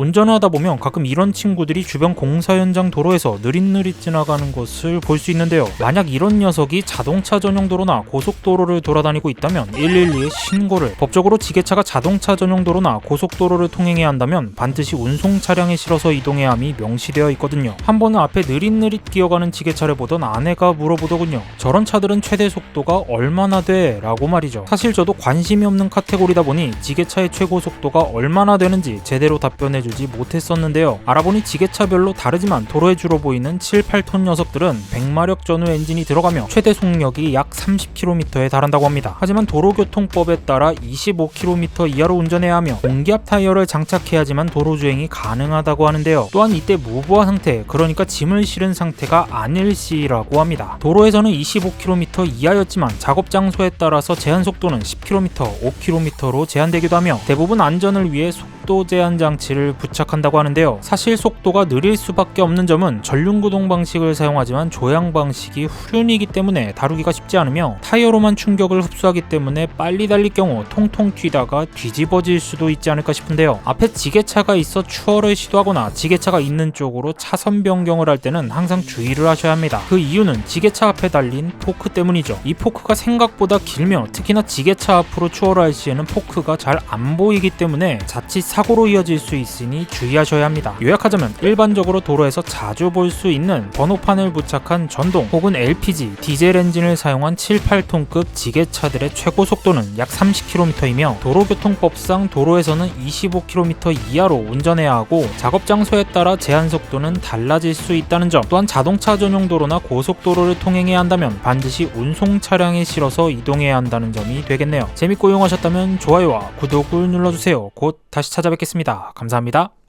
운전을 하다 보면 가끔 이런 친구들이 주변 공사 현장 도로에서 느릿느릿 지나가는 것을 볼 수 있는데요. 만약 이런 녀석이 자동차 전용 도로나 고속도로를 돌아다니고 있다면 112에 신고를 법적으로 지게차가 자동차 전용 도로나 고속도로를 통행해야 한다면 반드시 운송 차량에 실어서 이동해야 함이 명시되어 있거든요. 한 번은 앞에 느릿느릿 기어가는 지게차를 보던 아내가 물어보더군요. 저런 차들은 최대 속도가 얼마나 돼? 라고 말이죠. 사실 저도 관심이 없는 카테고리다 보니 지게차의 최고 속도가 얼마나 되는지 제대로 답변해 주지 못했었는데요. 알아보니 지게차별로 다르지만 도로에 주로 보이는 7, 8톤 녀석들은 100마력 전후 엔진이 들어가며 최대 속력이 약 30km에 달한다고 합니다. 하지만 도로교통법에 따라 25km 이하로 운전해야 하며 공기압 타이어를 장착해야지만 도로 주행이 가능하다고 하는데요. 또한 이때 무부하 상태, 그러니까 짐을 실은 상태가 아닐 시라고 합니다. 도로에서는 25km 이하였지만 작업 장소에 따라서 제한 속도는 10km, 5km로 제한되기도 하며 대부분 안전을 위해 속도 제한 장치를 부착한다고 하는데요. 사실 속도가 느릴 수밖에 없는 점은 전륜구동 방식을 사용하지만 조향 방식이 후륜이기 때문에 다루기가 쉽지 않으며 타이어로만 충격을 흡수하기 때문에 빨리 달릴 경우 통통 튀다가 뒤집어질 수도 있지 않을까 싶은데요. 앞에 지게차가 있어 추월을 시도하거나 지게차가 있는 쪽으로 차선 변경을 할 때는 항상 주의를 하셔야 합니다. 그 이유는 지게차 앞에 달린 포크 때문이죠. 이 포크가 생각보다 길며 특히나 지게차 앞으로 추월할 시에는 포크가 잘 안 보이기 때문에 자칫 사 고로 이어질 수 있으니 주의하셔야 합니다. 요약하자면 일반적으로 도로에서 자주 볼 수 있는 번호판을 부착한 전동 혹은 LPG, 디젤 엔진을 사용한 7, 8톤급 지게차들의 최고 속도는 약 30km이며 도로교통법상 도로에서는 25km 이하로 운전해야 하고 작업 장소에 따라 제한 속도는 달라질 수 있다는 점 또한 자동차 전용 도로나 고속도로를 통행해야 한다면 반드시 운송 차량에 실어서 이동해야 한다는 점이 되겠네요. 재밌고 유용하셨다면 좋아요와 구독을 눌러주세요. 곧 다시 찾아뵙겠습니다. 감사합니다.